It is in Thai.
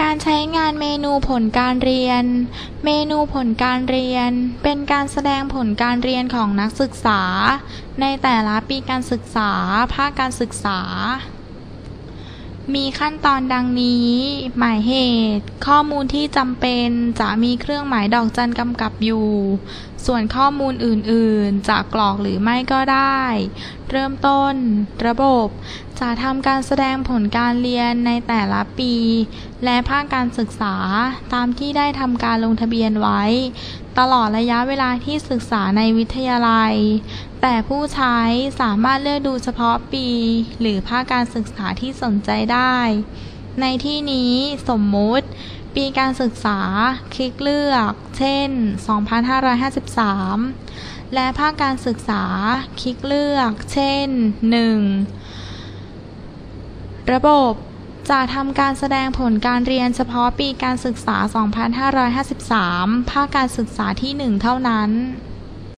การใช้งานเมนูผลการเรียน เมนูผลการเรียน เป็นการแสดงผลการเรียนของนักศึกษา ในแต่ละปีการศึกษา ภาคการศึกษา มีขั้นตอนดังนี้ หมายเหตุ ข้อมูลที่จำเป็นจะมีเครื่องหมายดอกจันกำกับอยู่ ส่วนข้อมูลอื่นๆ จะกรอกหรือไม่ก็ได้ เริ่มต้น ระบบ จะทำการแสดงผลการเรียนในแต่ละปี และภาคการศึกษาตามที่ได้ทำการลงทะเบียนไว้ ตลอดระยะเวลาที่ศึกษาในวิทยาลัย แต่ผู้ใช้สามารถเลือกดูเฉพาะปี หรือภาคการศึกษาที่สนใจได้ ในที่นี้สมมุติ ปีการศึกษา คลิกเลือก เช่น 2553 และภาคการศึกษา คลิกเลือก เช่น 1 ระบบจะทำการแสดงผลการเรียนเฉพาะปีการศึกษา 2553 ภาคการศึกษาที่ 1 เท่านั้น